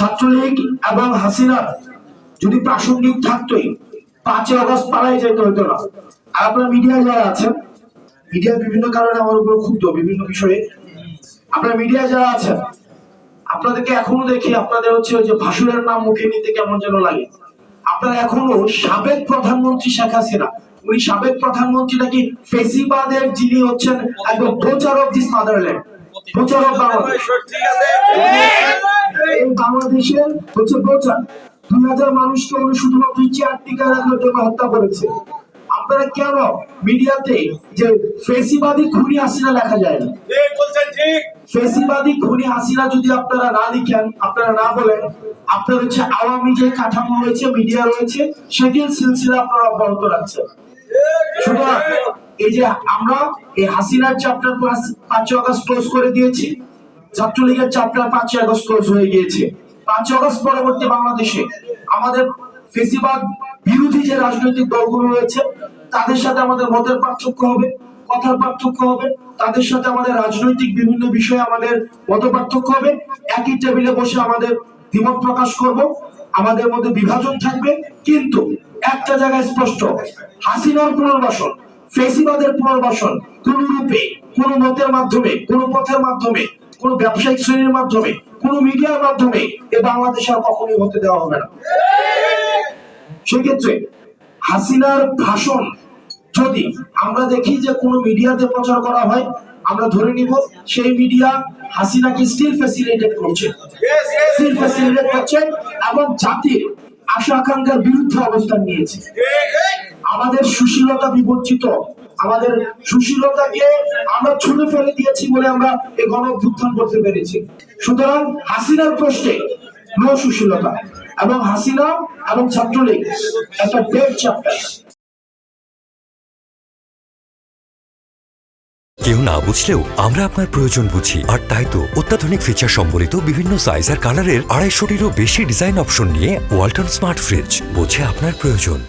ছাত্রলীগ এবং হাসিনার যদি প্রাসঙ্গিক থাকতোই পাঁচই অগস্ট পালাই যেতে হতো না। আর আপনারা মিডিয়া যারা আছেন মিডিয়া বিভিন্ন কারণে আমার উপর ক্ষুব্ধ, বিভিন্ন বিষয়ে। আপনারা মিডিয়া যারা আছেন, আপনাদেরকে এখনও দেখি, আপনাদের হচ্ছে যে ভাসুরের নাম মুখে নিতে কেমন যেন লাগে। আপনারা এখনও সাবেক প্রধানমন্ত্রী শেখ হাসিনা, উনি সাবেক প্রধানমন্ত্রী নাকি ফেসিবাদের যিনি হচ্ছেন একদম প্রচার অফ দিস মাদারল্যান্ড। বাংলাদেশের হচ্ছে প্রচার। দুই হাজার মানুষকে উনি শুধুমাত্র চেয়ার টিকা রাখার জন্য হত্যা করেছে। আপনারা কেন মিডিয়াতে যে ফেসিবাদী খুনি হাসিনা লেখা যায় না? ফেসিবাদী খুনি হাসিনা যদি আপনারা না লিখেন আপনারা না বলেন আপনার হচ্ছে আওয়ামী যে কাঠামো রয়েছে মিডিয়া রয়েছে সেটির সিলসিলা আপনারা অব্যাহত রাখছেন। সুতরাং এই যে আমরা এই হাসিনার চ্যাপ্টার ক্লাস পাঁচই আগস্ট ক্লোজ করে দিয়েছি, ছাত্রলীগের চ্যাপ্টার পাঁচই আগস্ট ক্লোজ হয়ে গিয়েছে। পাঁচই আগস্ট পরবর্তী বাংলাদেশে আমাদের ফেসিবাদ বিরোধী যে রাজনৈতিক দলগুলো রয়েছে, তাদের সাথে আমাদের মতের পার্থক্য হবে, কথার পার্থক্য হবে, তাদের সাথে আমাদের রাজনৈতিক বিভিন্ন বিষয়ে আমাদের মত পার্থক্য হবে। একই টেবিলে বসে আমাদের দ্বিমত প্রকাশ করব, আমাদের মধ্যে বিভাজন থাকবে। কিন্তু একটা জায়গায় স্পষ্ট, হাসিনার পুনর্বাসন ফেসিবাদের পুনর্বাসন কোন রূপে কোন মতের মাধ্যমে কোন পথের মাধ্যমে কোন ব্যবসায়িক শ্রেণির মাধ্যমে কোন মিডিয়ার মাধ্যমে এ বাংলাদেশে আর কখনোই হতে দেওয়া হবে না। সেক্ষেত্রে হাসিনার ভাষণ যদি আমরা দেখি যে কোনো মিডিয়াতে প্রচার করা হয় আমরা ধরে নিব সেই মিডিয়া হাসিনাকে স্টিল ফ্যাসিলিটেট করছে. স্টিল ফ্যাসিলিটেট করছে এবং জাতির আশা আকাঙ্ক্ষার বিরুদ্ধে অবস্থান নিয়েছে। আমাদের সুশীলতা বিবর্জিত। আমাদের সুশীলতাকে আমরা ছুঁড়ে ফেলে দিয়েছি বলে আমরা এই গণ করতে পেরেছি। সুতরাং হাসিনার প্রশ্নে নো সুশীলতা এবং হাসিনা এবং ছাত্রলীগ একটা ডেড চ্যাপ্টার কেউ না বুঝলেও আমরা আপনার প্রয়োজন বুঝি। আর তাই তো অত্যাধুনিক ফিচার সম্বলিত বিভিন্ন সাইজ আর কালারের আড়াইশোটিরও বেশি ডিজাইন অপশন নিয়ে ওয়ালটন স্মার্ট ফ্রিজ বোঝে আপনার প্রয়োজন।